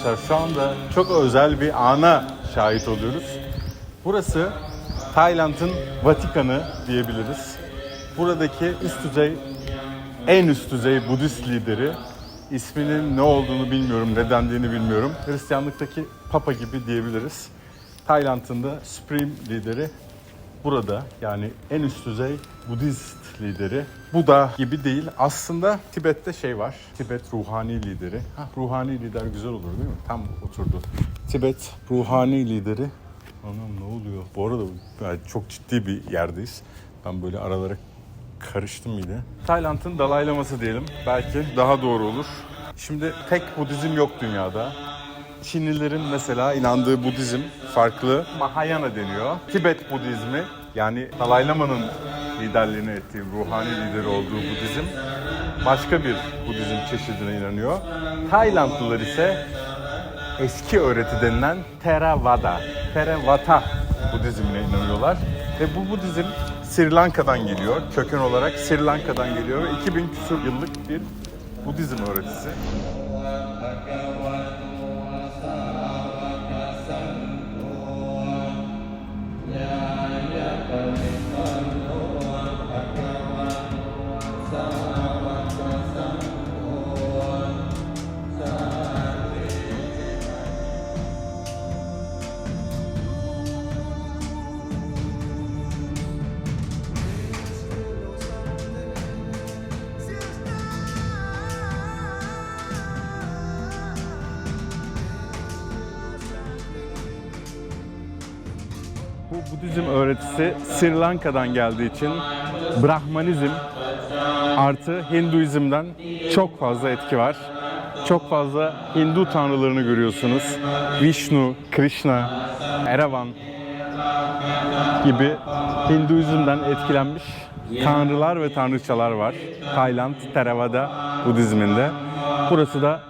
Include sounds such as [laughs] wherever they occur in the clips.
Arkadaşlar şu anda çok özel bir ana şahit oluyoruz. Burası Tayland'ın Vatikanı diyebiliriz. Buradaki üst düzey, en üst düzey Budist lideri isminin ne olduğunu bilmiyorum, ne dendiğini bilmiyorum. Hristiyanlıktaki Papa gibi diyebiliriz. Tayland'ın da Supreme lideri burada yani en üst düzey Budist lideri. Buda gibi değil. Aslında Tibet'te şey var. Tibet ruhani lideri. Ha, ruhani lider güzel olur değil mi? Tam oturdu. Tibet ruhani lideri. Anam ne oluyor? Bu arada yani çok ciddi bir yerdeyiz. Ben böyle aralara karıştım yine. Tayland'ın Dalai Laması diyelim. Belki daha doğru olur. Şimdi tek Budizm yok dünyada. Çinlilerin mesela inandığı Budizm farklı. Mahayana deniyor. Tibet Budizmi yani Dalai Lama'nın liderliğini ettiği, ruhani lideri olduğu Budizm başka bir Budizm çeşidine inanıyor. Taylandlılar ise eski öğreti denilen Theravada, Theravada Budizmine inanıyorlar. Ve bu Budizm Sri Lanka'dan geliyor. Köken olarak Sri Lanka'dan geliyor ve 2000 küsur yıllık bir Budizm öğretisi. Öğretisi Sri Lanka'dan geldiği için Brahmanizm artı Hinduizm'den çok fazla etki var. Çok fazla Hindu tanrılarını görüyorsunuz. Vishnu, Krishna, Eravan gibi Hinduizm'den etkilenmiş tanrılar ve tanrıçalar var. Tayland, Theravada Budizminde. Burası da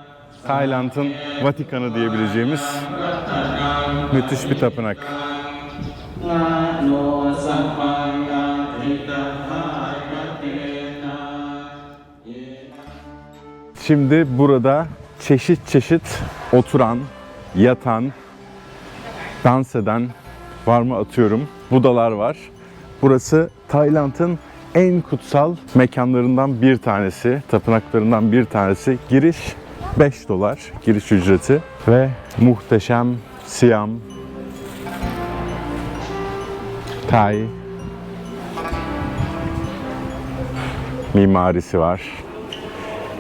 Tayland'ın Vatikanı diyebileceğimiz müthiş bir tapınak. Şimdi burada çeşit çeşit oturan, yatan, dans eden var mı atıyorum Budalar var. Burası Tayland'ın en kutsal mekanlarından bir tanesi, tapınaklarından bir tanesi. Giriş 5 dolar giriş ücreti ve muhteşem Siam Tay mimarisi var.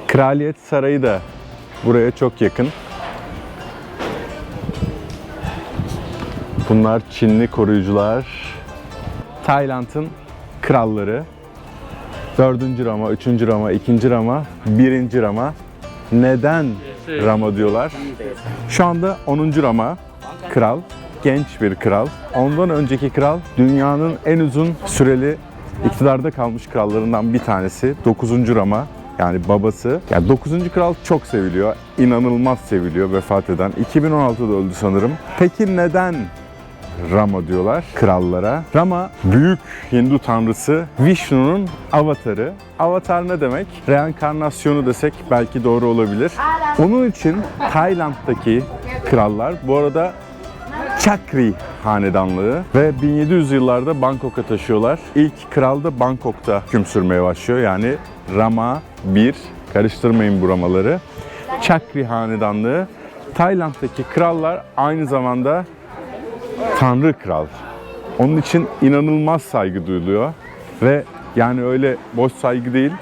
Kraliyet Sarayı da buraya çok yakın. Bunlar Çinli koruyucular. Tayland'ın kralları. 4. Rama, 3. Rama, 2. Rama, 1. Rama. Neden Rama diyorlar? Şu anda 10. Rama kral, genç bir kral. Ondan önceki kral dünyanın en uzun süreli iktidarda kalmış krallarından bir tanesi. 9. Rama yani babası. Yani 9. kral çok seviliyor. inanılmaz seviliyor vefat eden. 2016'da öldü sanırım. Peki neden Rama diyorlar krallara. Rama büyük Hindu tanrısı Vishnu'nun avatarı. Avatar ne demek? Reenkarnasyonu desek belki doğru olabilir. Onun için Tayland'daki krallar bu arada Chakri hanedanlığı ve 1700 yıllarda Bangkok'a taşıyorlar. İlk kral da Bangkok'ta hüküm sürmeye başlıyor. Yani Rama 1, karıştırmayın bu Ramaları. Chakri hanedanlığı. Tayland'daki krallar aynı zamanda Tanrı kral. Onun için inanılmaz saygı duyuluyor ve yani öyle boş saygı değil.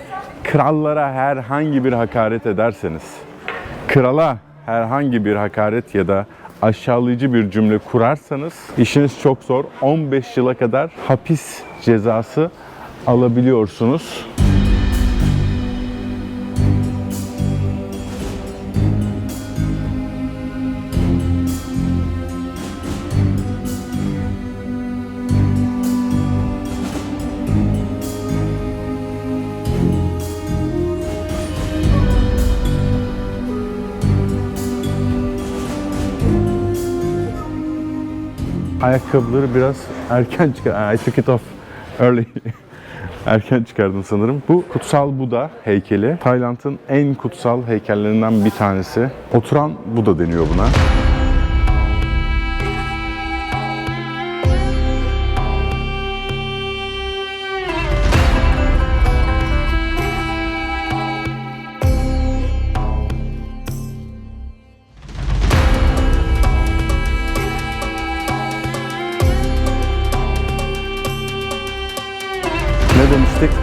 Krallara herhangi bir hakaret ederseniz, krala herhangi bir hakaret ya da aşağılayıcı bir cümle kurarsanız işiniz çok zor. 15 yıla kadar hapis cezası alabiliyorsunuz. Ayakkabıları biraz erken çıkar. I took it off early. [laughs] Erken çıkardım sanırım. Bu kutsal Buda heykeli. Tayland'ın en kutsal heykellerinden bir tanesi. Oturan Buda deniyor buna.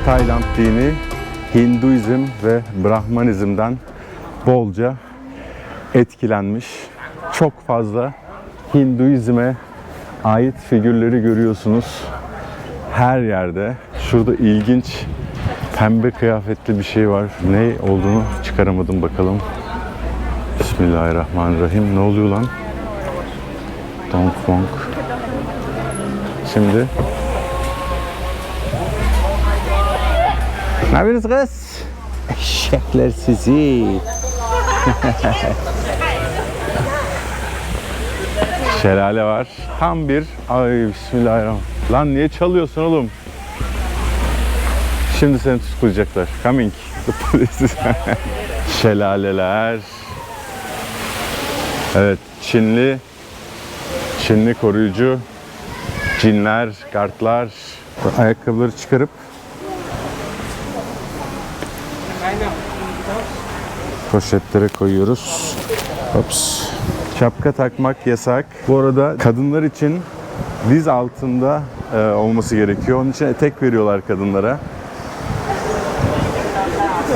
Tayland dini Hinduizm ve Brahmanizm'den bolca etkilenmiş. Çok fazla Hinduizm'e ait figürleri görüyorsunuz her yerde. Şurada ilginç pembe kıyafetli bir şey var. Ne olduğunu çıkaramadım bakalım. Bismillahirrahmanirrahim. Ne oluyor lan? Donk Wonk. Şimdi Ne yapıyorsunuz kız? Eşekler sizi. [laughs] Şelale var. Tam bir... Ay bismillahirrahmanirrahim. Lan niye çalıyorsun oğlum? Şimdi seni tutuklayacaklar. Coming. [laughs] Şelaleler. Evet, Çinli Çinli koruyucu cinler, kartlar. Ayakkabıları çıkarıp poşetlere koyuyoruz. Ops. Şapka takmak yasak. Bu arada kadınlar için diz altında e, olması gerekiyor. Onun için etek veriyorlar kadınlara.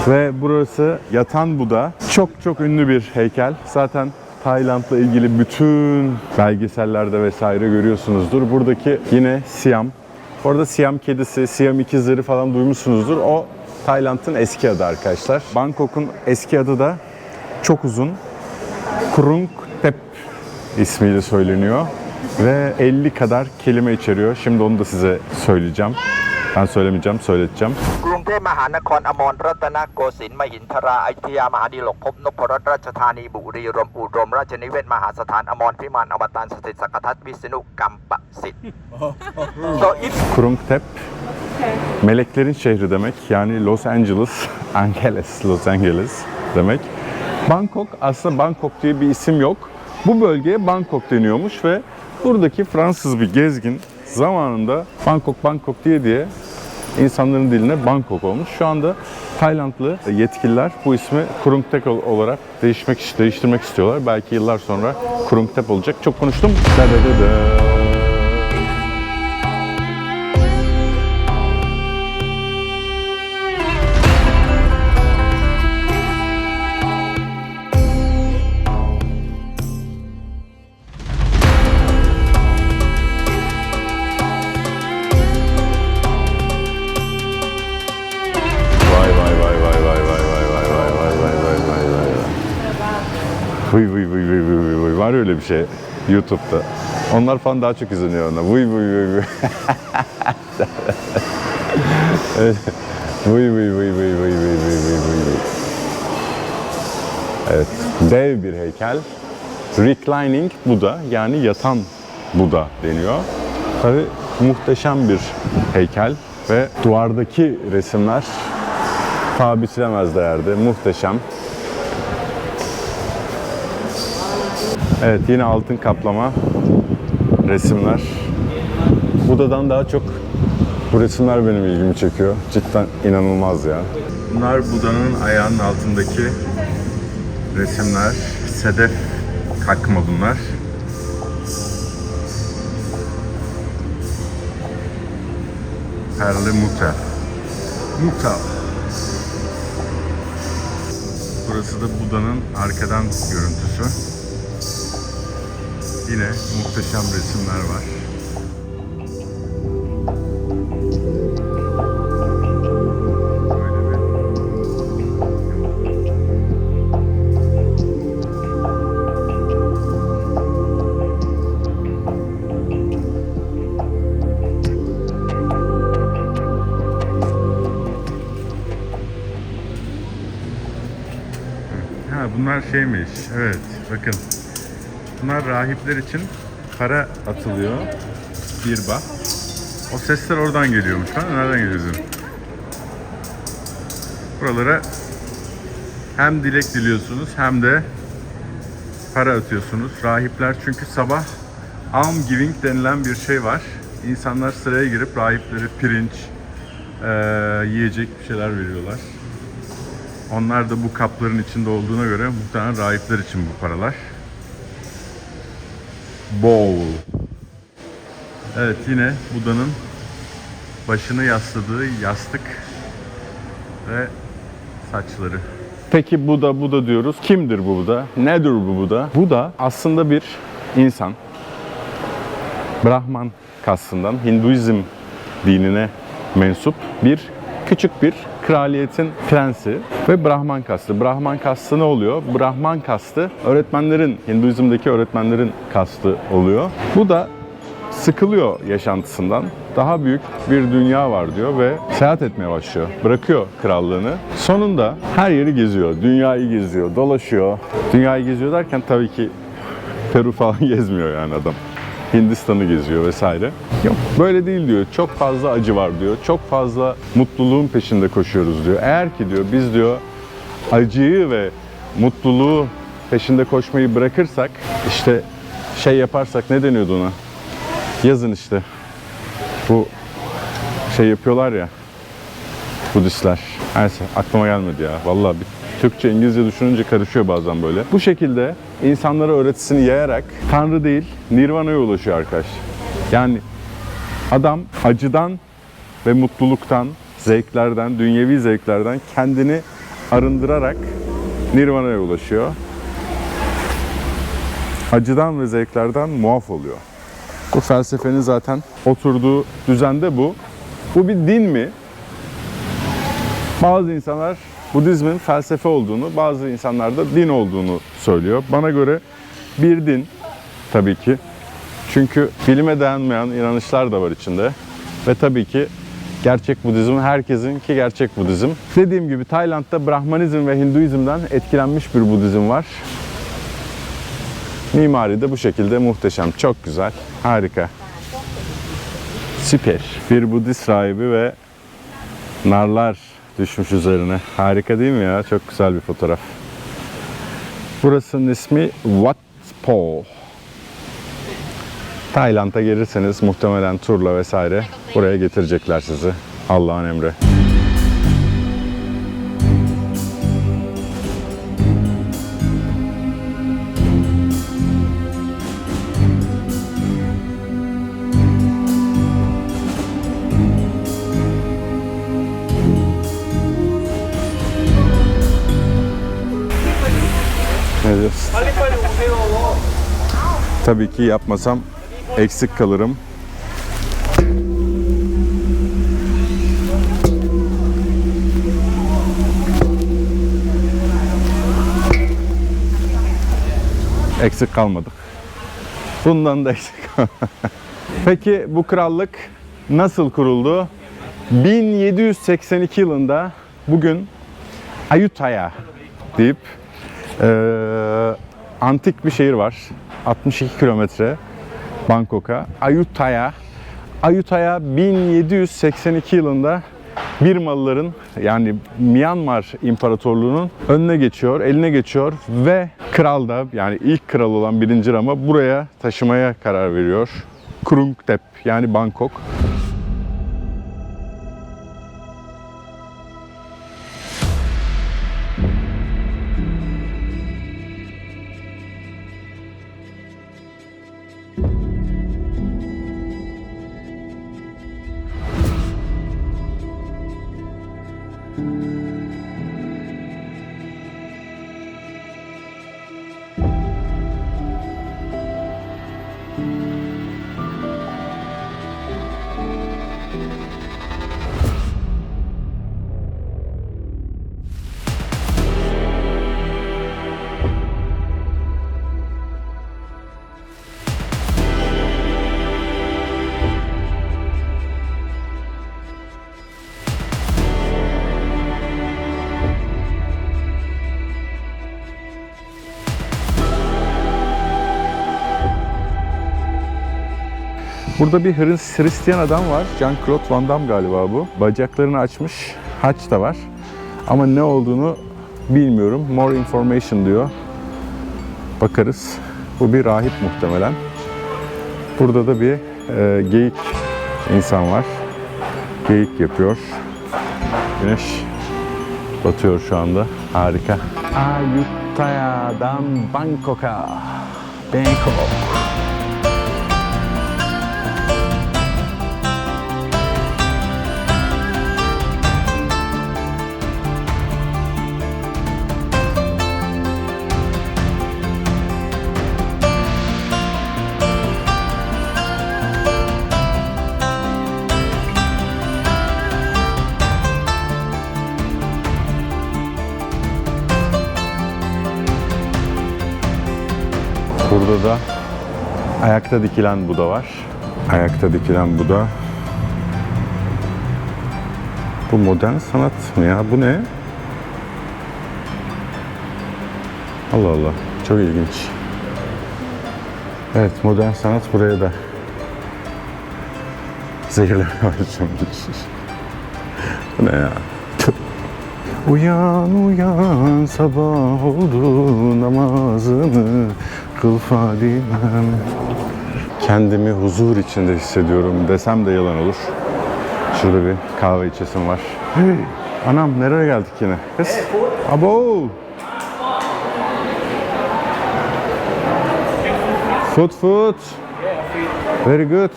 Ve burası Yatan Buda. Çok çok ünlü bir heykel. Zaten Tayland'la ilgili bütün belgesellerde vesaire görüyorsunuzdur. Buradaki yine Siam. Orada Siam kedisi, Siam ikizleri falan duymuşsunuzdur. O Tayland'ın eski adı arkadaşlar. Bangkok'un eski adı da çok uzun. Krung Tep ismiyle söyleniyor. Ve 50 kadar kelime içeriyor. Şimdi onu da size söyleyeceğim. Ben söylemeyeceğim, söyleteceğim. กรุงเทพมหานครอมรรัตนโกสินทร์มหินทราอยุธยามหาดีลกภพนพรัตน์ราชธานีบุรีรมย์อุดมราชนิเวศน์มหาสถานอมรพิมานอวตารสถิตสักทัศน์วิษณุกรรมประสิทธิ์ so if Krungtep meleklerin şehri demek. Yani Los Angeles, Angeles, Los Angeles demek. Bangkok aslında Bangkok diye bir isim yok. Bu bölgeye Bangkok deniyormuş ve buradaki Fransız bir gezgin zamanında Bangkok Bangkok diye diye insanların diline Bangkok olmuş. Şu anda Taylandlı yetkililer bu ismi Krungtep olarak değişmek değiştirmek istiyorlar. Belki yıllar sonra Krungtep olacak. Çok konuştum. Da da da da. Öyle bir şey YouTube'da. Onlar falan daha çok izleniyor ona. Vıy vıy. Evet. [laughs] Vıy vıy vıy vıy vıy vıy vıy vıy vıy vıy. Evet. Dev bir heykel. Reclining Buda yani yatan Buda deniyor. Tabii muhteşem bir heykel ve duvardaki resimler biçilemez değerde. Muhteşem. Evet yine altın kaplama resimler. Buda'dan daha çok bu resimler benim ilgimi çekiyor. Cidden inanılmaz ya. Bunlar Buda'nın ayağının altındaki resimler. Sedef kakma bunlar. Perle Muta. Muta. Burası da Buda'nın arkadan görüntüsü. Yine muhteşem resimler var. Ha bunlar şeymiş. Evet bakın. Rahipler için para atılıyor. Bir bak. O sesler oradan geliyormuş. Ha, nereden geliyor dedim. Buralara hem dilek diliyorsunuz hem de para atıyorsunuz. Rahipler çünkü sabah alm giving denilen bir şey var. İnsanlar sıraya girip rahiplere pirinç, eee, yiyecek bir şeyler veriyorlar. Onlar da bu kapların içinde olduğuna göre muhtemelen rahipler için bu paralar. Bowl. Evet yine Buda'nın başını yasladığı yastık ve saçları. Peki Buda Buda diyoruz. Kimdir bu Buda? Nedir bu Buda? Buda aslında bir insan. Brahman kastından Hinduizm dinine mensup bir küçük bir kraliyetin prensi ve Brahman kastı. Brahman kastı ne oluyor? Brahman kastı öğretmenlerin, Hinduizm'deki öğretmenlerin kastı oluyor. Bu da sıkılıyor yaşantısından. Daha büyük bir dünya var diyor ve seyahat etmeye başlıyor. Bırakıyor krallığını. Sonunda her yeri geziyor. Dünyayı geziyor, dolaşıyor. Dünyayı geziyor derken tabii ki Peru falan [laughs] gezmiyor yani adam. Hindistan'ı geziyor vesaire. Yok böyle değil diyor. Çok fazla acı var diyor. Çok fazla mutluluğun peşinde koşuyoruz diyor. Eğer ki diyor biz diyor acıyı ve mutluluğu peşinde koşmayı bırakırsak işte şey yaparsak ne deniyordu ona? Yazın işte. Bu şey yapıyorlar ya. Budistler. Neyse aklıma gelmedi ya. Vallahi bir Türkçe, İngilizce düşününce karışıyor bazen böyle. Bu şekilde insanlara öğretisini yayarak Tanrı değil, Nirvana'ya ulaşıyor arkadaş. Yani adam acıdan ve mutluluktan, zevklerden, dünyevi zevklerden kendini arındırarak Nirvana'ya ulaşıyor. Acıdan ve zevklerden muaf oluyor. Bu felsefenin zaten oturduğu düzende bu. Bu bir din mi? Bazı insanlar Budizmin felsefe olduğunu, bazı insanlar da din olduğunu söylüyor. Bana göre bir din tabii ki. Çünkü bilime dayanmayan inanışlar da var içinde. Ve tabii ki gerçek Budizm herkesin ki gerçek Budizm. Dediğim gibi Tayland'da Brahmanizm ve Hinduizm'den etkilenmiş bir Budizm var. Mimari de bu şekilde muhteşem. Çok güzel. Harika. Süper. Bir Budist rahibi ve narlar düşmüş üzerine. Harika değil mi ya? Çok güzel bir fotoğraf. Burasının ismi Wat Po. Tayland'a gelirseniz muhtemelen turla vesaire buraya getirecekler sizi. Allah'ın emri. Diyorsun? Tabii ki yapmasam eksik kalırım. Eksik kalmadık. Bundan da eksik Peki bu krallık nasıl kuruldu? 1782 yılında bugün Ayutthaya deyip ee, antik bir şehir var. 62 kilometre Bangkok'a. Ayutthaya. Ayutthaya 1782 yılında Birmalıların yani Myanmar İmparatorluğu'nun önüne geçiyor, eline geçiyor ve kral da yani ilk kral olan 1. Rama buraya taşımaya karar veriyor. Krungtep yani Bangkok. Burada bir Hris- Hristiyan adam var. Jean-Claude Van Damme galiba bu. Bacaklarını açmış. Haç da var. Ama ne olduğunu bilmiyorum. More information diyor. Bakarız. Bu bir rahip muhtemelen. Burada da bir e, geyik insan var. Geyik yapıyor. Güneş batıyor şu anda. Harika. Ayutthaya'dan Bangkok'a. Bangkok. Burada da ayakta dikilen Buda var. Ayakta dikilen Buda. Bu modern sanat mı ya? Bu ne? Allah Allah. Çok ilginç. Evet, modern sanat buraya da zehirlemeye başlamış. Bu ne ya? Uyan uyan sabah oldu namazını kıl Fadimem. Kendimi huzur içinde hissediyorum desem de yalan olur. Şurada bir kahve içesim var. Hey, anam nereye geldik yine? Kız. Abo. Food food. Very good.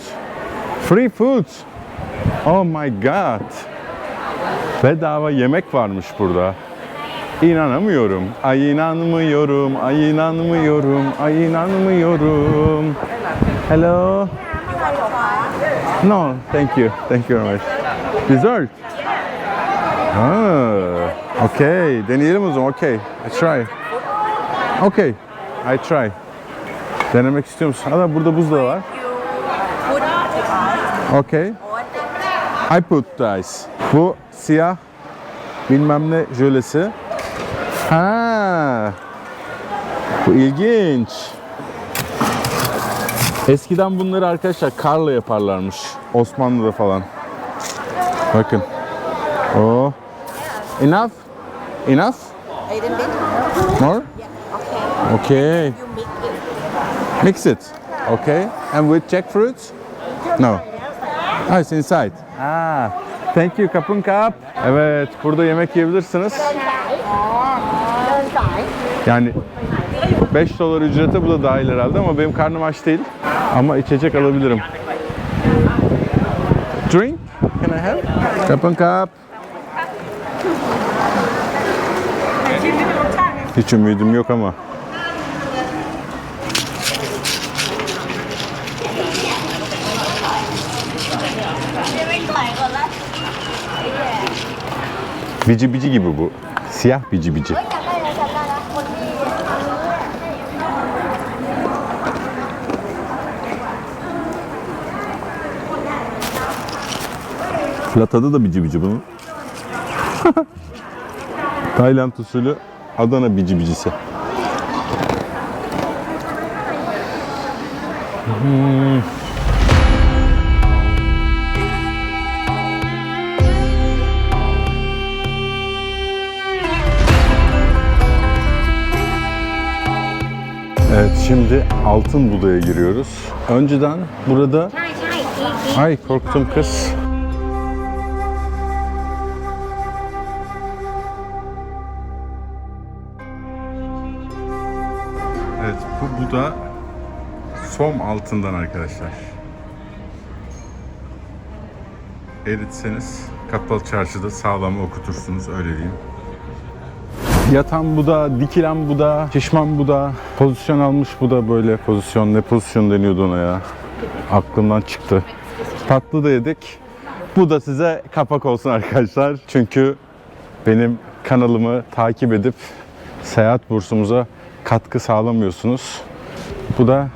Free food. Oh my god. Bedava yemek varmış burada. İnanamıyorum. Ay inanmıyorum. Ay inanmıyorum. Ay inanmıyorum. Hello. No, thank you. Thank you very much. Dessert. Ah, okay. Deneyelim o zaman. Okay. I try. Okay. I try. Denemek istiyor musun? Aa, burada buzdağı var. Okay. I put ice. Bu siyah bilmem ne jölesi. Ha. Bu ilginç. Eskiden bunları arkadaşlar karla yaparlarmış. Osmanlı'da falan. Bakın. Oh. Enough? Enough? A little bit. More? Okay. Mix it. Okay. And with jackfruit? No. Ah, it's inside. Ah. Thank you kapın kap. Evet, burada yemek yiyebilirsiniz. Yani 5 dolar ücrete bu da dahil herhalde ama benim karnım aç değil. Ama içecek alabilirim. Drink? Can I have? Kapın kap. Hiç ümidim yok ama. Bici bici gibi bu. Siyah bici bici. La tadı da bici bici bunun. [laughs] Tayland usulü Adana bici bicisi. Hmm. Evet şimdi Altın Buda'ya giriyoruz. Önceden burada... Ay korktum kız. Bu Buda som altından arkadaşlar. Eritseniz kapalı çarşıda sağlam okutursunuz öyle diyeyim. Yatan Buda, dikilen Buda, şişman Buda, pozisyon almış Buda böyle pozisyon. Ne pozisyon deniyordu ona ya? Aklımdan çıktı. Tatlı da yedik. Bu da size kapak olsun arkadaşlar. Çünkü benim kanalımı takip edip seyahat bursumuza katkı sağlamıyorsunuz. Bu da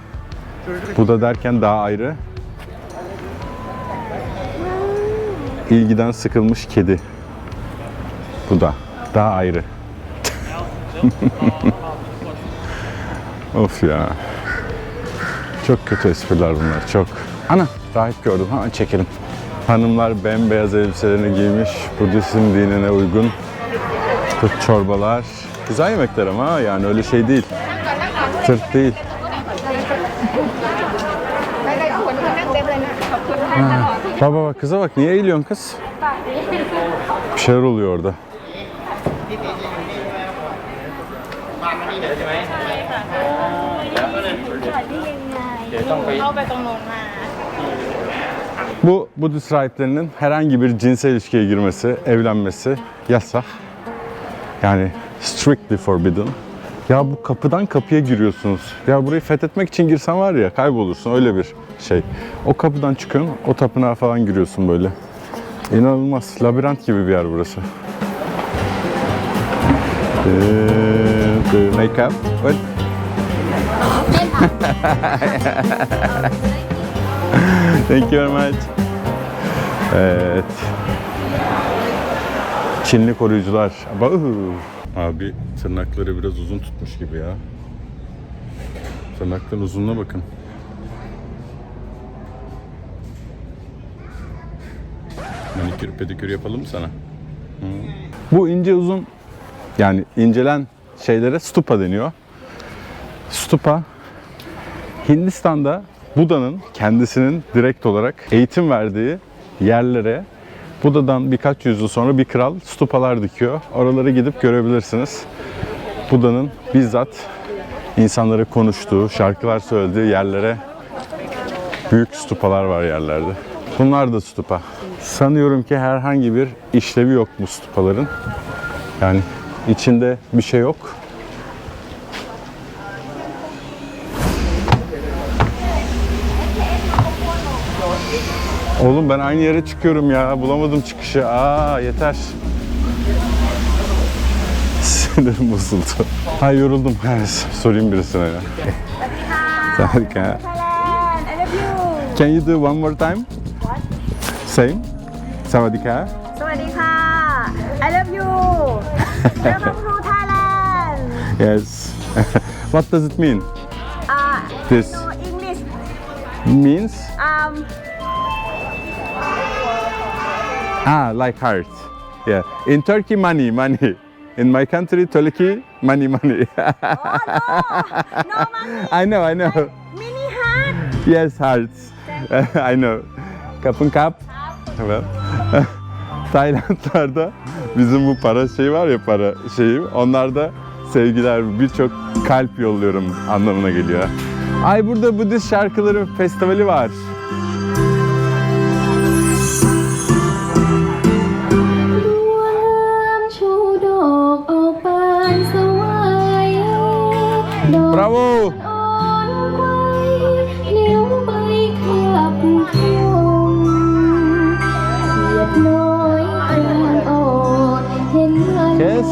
bu da derken daha ayrı. İlgiden sıkılmış kedi. Bu da daha ayrı. [laughs] of ya. Çok kötü espriler bunlar, çok. Ana, rahip gördüm. Ha, çekelim. Hanımlar bembeyaz elbiselerini giymiş, Budizm dinine uygun. Bu çorbalar. Güzel yemekler ama yani öyle şey değil. Tırt değil. Ha. Bak bak kıza bak niye eğiliyorsun kız? Bir şeyler oluyor orada. Bu Budist rahiplerinin herhangi bir cinsel ilişkiye girmesi, evlenmesi yasak. Yani strictly forbidden. Ya bu kapıdan kapıya giriyorsunuz. Ya burayı fethetmek için girsen var ya kaybolursun öyle bir şey. O kapıdan çıkıyorsun, o tapınağa falan giriyorsun böyle. İnanılmaz. Labirent gibi bir yer burası. Ee, the makeup. What? [laughs] Thank you very much. Evet. Çinli koruyucular. Bahu. Abi tırnakları biraz uzun tutmuş gibi ya. Tırnakların uzunluğuna bakın. Manikür pedikür yapalım mı sana? Hı. Bu ince uzun yani incelen şeylere stupa deniyor. Stupa Hindistan'da Buda'nın kendisinin direkt olarak eğitim verdiği yerlere Buda'dan birkaç yüzyıl sonra bir kral stupalar dikiyor. Oralara gidip görebilirsiniz. Buda'nın bizzat insanlara konuştuğu, şarkılar söylediği yerlere büyük stupalar var yerlerde. Bunlar da stupa. Sanıyorum ki herhangi bir işlevi yok bu stupaların. Yani içinde bir şey yok. Oğlum ben aynı yere çıkıyorum ya. Bulamadım çıkışı. Aa yeter. [laughs] Sinirim bozuldu. Ha yoruldum. Sorayım birisine ya. Harika. Can you do one more time? What? Same. Savadika. Savadika. I love you. [laughs] Welcome to Thailand. Yes. [laughs] what does it mean? Uh, this. English. Means? Um ah like heart. Yeah. In Turkey, money, money. In my country, Turkey, money, money. [laughs] no money I know, I know. mini heart Yes, hearts. [laughs] I know. Kapın kap. Evet. Taylandlarda bizim bu para şey var ya para şeyi. Onlarda sevgiler birçok kalp yolluyorum anlamına geliyor. Ay burada Budist şarkıların festivali var. Bravo. Kiss.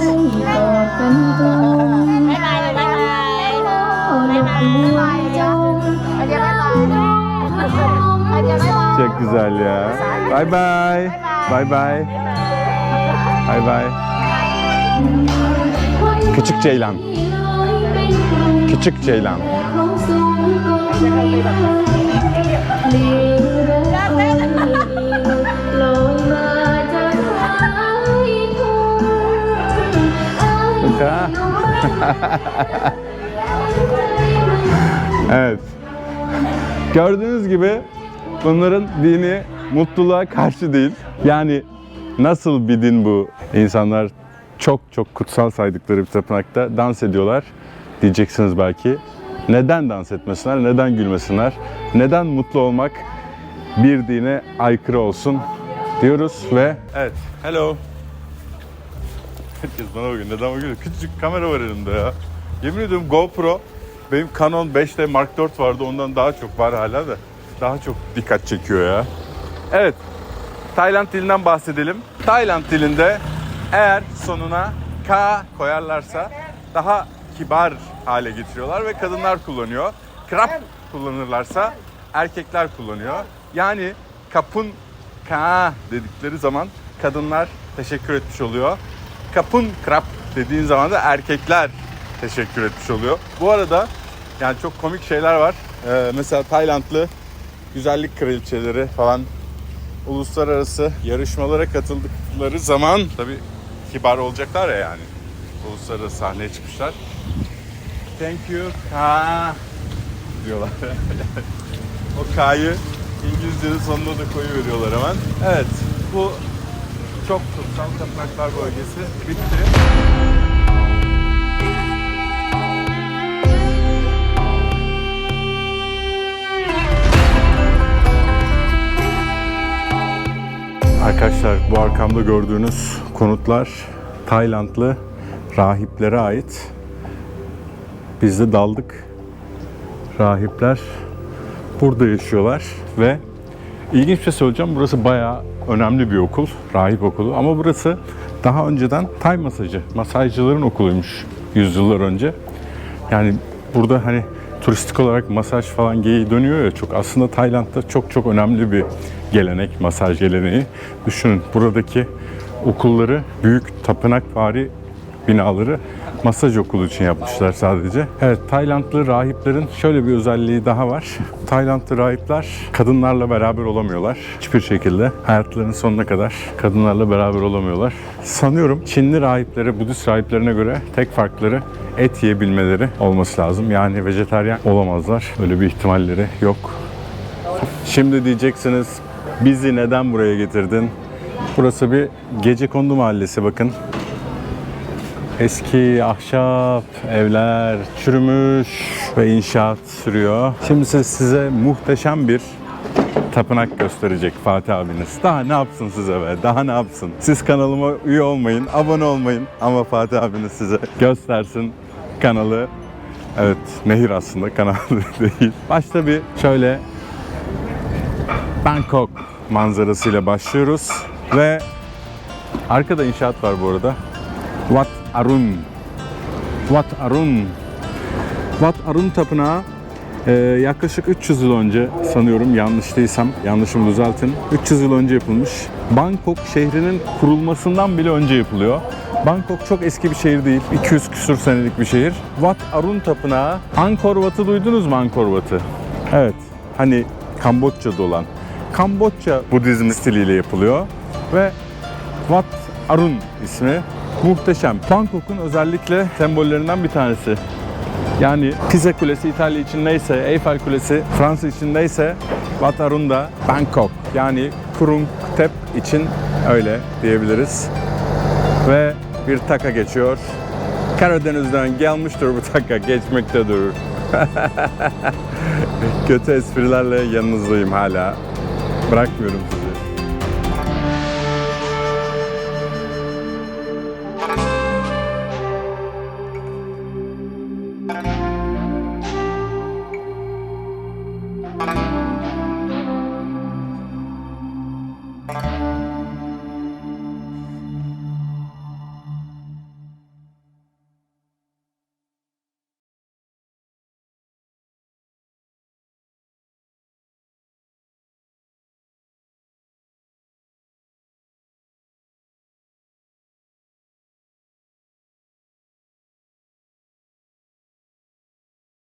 Çok güzel ya. Bye bye. Bye bye. Bye bye. Küçük Ceylan. Küçük Ceylan. evet. Gördüğünüz gibi bunların dini mutluluğa karşı değil. Yani nasıl bir din bu? İnsanlar çok çok kutsal saydıkları bir tapınakta dans ediyorlar. Diyeceksiniz belki. Neden dans etmesinler? Neden gülmesinler? Neden mutlu olmak bir dine aykırı olsun diyoruz ve evet. Hello. Herkes bana bakıyor. Neden bakıyor? Küçücük kamera var elimde ya. Yemin ediyorum GoPro benim Canon 5D Mark 4 vardı. Ondan daha çok var hala da. Daha çok dikkat çekiyor ya. Evet. Tayland dilinden bahsedelim. Tayland dilinde eğer sonuna K koyarlarsa daha kibar hale getiriyorlar ve kadınlar kullanıyor. Krap kullanırlarsa erkekler kullanıyor. Yani kapun K dedikleri zaman kadınlar teşekkür etmiş oluyor. Kapun krap dediğin zaman da erkekler teşekkür etmiş oluyor. Bu arada yani çok komik şeyler var. Ee, mesela Taylandlı güzellik kraliçeleri falan uluslararası yarışmalara katıldıkları zaman tabii kibar olacaklar ya yani. uluslararası sahneye çıkmışlar. Thank you. Ka diyorlar. o K'yı İngilizcenin sonuna da koyu veriyorlar hemen. Evet, bu çok kutsal tapınaklar bölgesi bitti. Arkadaşlar bu arkamda gördüğünüz konutlar Taylandlı rahiplere ait. Biz de daldık. Rahipler burada yaşıyorlar ve ilginç bir şey söyleyeceğim. Burası bayağı önemli bir okul, rahip okulu ama burası daha önceden Tay masajı, masajcıların okuluymuş yüzyıllar önce. Yani burada hani turistik olarak masaj falan geyiği dönüyor ya çok. Aslında Tayland'da çok çok önemli bir gelenek, masaj geleneği. Düşünün buradaki okulları büyük tapınakvari binaları masaj okulu için yapmışlar sadece. Evet, Taylandlı rahiplerin şöyle bir özelliği daha var. Taylandlı rahipler kadınlarla beraber olamıyorlar. Hiçbir şekilde hayatlarının sonuna kadar kadınlarla beraber olamıyorlar. Sanıyorum Çinli rahiplere, Budist rahiplerine göre tek farkları et yiyebilmeleri olması lazım. Yani vejetaryen olamazlar. Öyle bir ihtimalleri yok. Şimdi diyeceksiniz bizi neden buraya getirdin? Burası bir gece kondu mahallesi bakın. Eski ahşap evler çürümüş ve inşaat sürüyor. Şimdi size, muhteşem bir tapınak gösterecek Fatih abiniz. Daha ne yapsın size be? Daha ne yapsın? Siz kanalıma üye olmayın, abone olmayın ama Fatih abiniz size göstersin kanalı. Evet, nehir aslında kanal [laughs] değil. Başta bir şöyle Bangkok manzarasıyla başlıyoruz ve arkada inşaat var bu arada. Wat Arun. Wat Arun. Wat Arun Tapınağı e, yaklaşık 300 yıl önce sanıyorum yanlış değilsem yanlışımı düzeltin. 300 yıl önce yapılmış. Bangkok şehrinin kurulmasından bile önce yapılıyor. Bangkok çok eski bir şehir değil. 200 küsur senelik bir şehir. Wat Arun Tapınağı. Angkor Wat'ı duydunuz mu Angkor Wat'ı? Evet. Hani Kamboçya'da olan. Kamboçya Budizm stiliyle yapılıyor ve Wat Arun ismi muhteşem. Bangkok'un özellikle sembollerinden bir tanesi. Yani Pisa Kulesi İtalya için neyse, Eiffel Kulesi Fransa için neyse, Wat Arun da Bangkok. Yani Kurung Tep için öyle diyebiliriz. Ve bir taka geçiyor. Karadeniz'den gelmiştir bu taka, geçmektedir. [laughs] Kötü esprilerle yanınızdayım hala. Bırakmıyorum sizi.